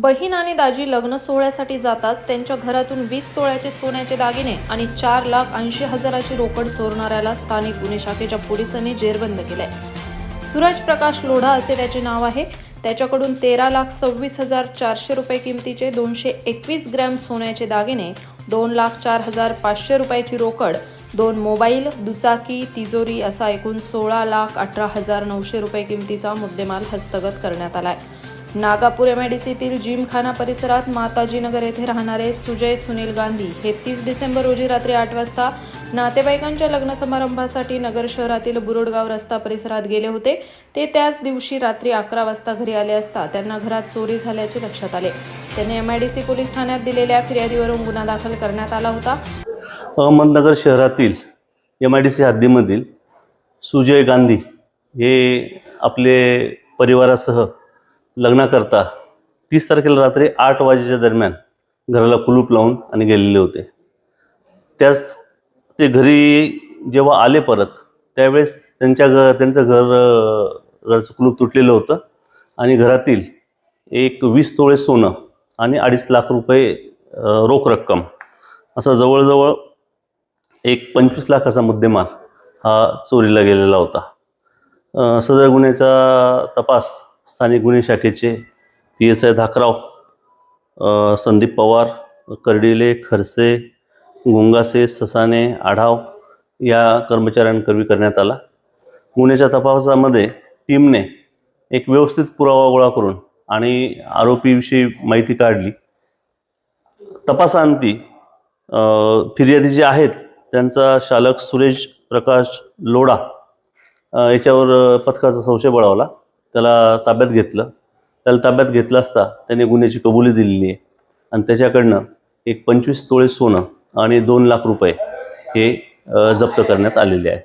बहीण आणि दाजी लग्न सोहळ्यासाठी जाताच त्यांच्या घरातून वीस तोळ्याचे सोन्याचे दागिने आणि चार लाख ऐंशी हजाराची रोकड चोरणाऱ्याला स्थानिक गुन्हे शाखेच्या पोलिसांनी जेरबंद केलाय. सूरज प्रकाश लोढा असे त्याचे नाव आहे. त्याच्याकडून तेरा लाख सव्वीस हजार चारशे रुपये किमतीचे दोनशे एकवीस ग्रॅम सोन्याचे दागिने दोन लाख चार हजार पाचशे रुपयाची रोकड दोन मोबाईल दुचाकी तिजोरी असा एकूण सोळा लाख अठरा हजार नऊशे रुपये किमतीचा मुद्देमाल हस्तगत करण्यात आला आहे नागापूर एमआयडीसीतील जिमखाना परिसरात माताजीनगर येथे राहणारे सुजय सुनील गांधी हे तीस डिसेंबर रोजी रात्री आठ वाजता नातेवाईकांच्या लग्न समारंभासाठी नगर शहरातील बुरुडगाव रस्ता परिसरात गेले होते. ते त्याच दिवशी रात्री अकरा वाजता घरी आले असता त्यांना घरात चोरी झाल्याचे लक्षात आले. त्यांनी सी पोलीस ठाण्यात दिलेल्या फिर्यादीवरून गुन्हा दाखल करण्यात आला होता. अहमदनगर शहरातील एम आय डी सी हद्दीमधील सुजय गांधी हे आपले परिवारासह लग्नाकरता तीस तारखेला रात्री आठ वाजेच्या दरम्यान घराला कुलूप लावून आणि गेलेले होते. त्यास ते घरी जेव्हा आले परत त्यावेळेस त्यांच्या घ त्यांचं घर घरचं कुलूप तुटलेलं होतं आणि घरातील एक वीस तोळे सोनं आणि अडीच लाख रुपये रोख रक्कम असं जवळजवळ एक पंचवीस लाखाचा मुद्देमाल हा चोरीला गेलेला होता. सदर गुन्ह्याचा तपास स्थानिक गुन्हे शाखेचे P S I Dhakrao Sandeep Pawar Kardile Kharse Gungase Sasane Adhav या कर्मचाऱ्यांकरवी करण्यात आला. गुन्ह्याच्या तपासामध्ये टीमने एक व्यवस्थित पुरावा गोळा करून आणि आरोपीविषयी माहिती काढली. तपासांती फिर्यादी जे आहेत त्यांचा शालक सुरेश प्रकाश लोढा याच्यावर पथकाचा संशय बळावला. त्याला ताब्यात घेतलं. त्याला ताब्यात घेतलं असता त्याने गुन्ह्याची कबुली दिलेली आहे. आणि त्याच्याकडनं एक पंचवीस तोळे सोनं आणि दोन लाख रुपये हे जप्त करण्यात आलेले आहेत.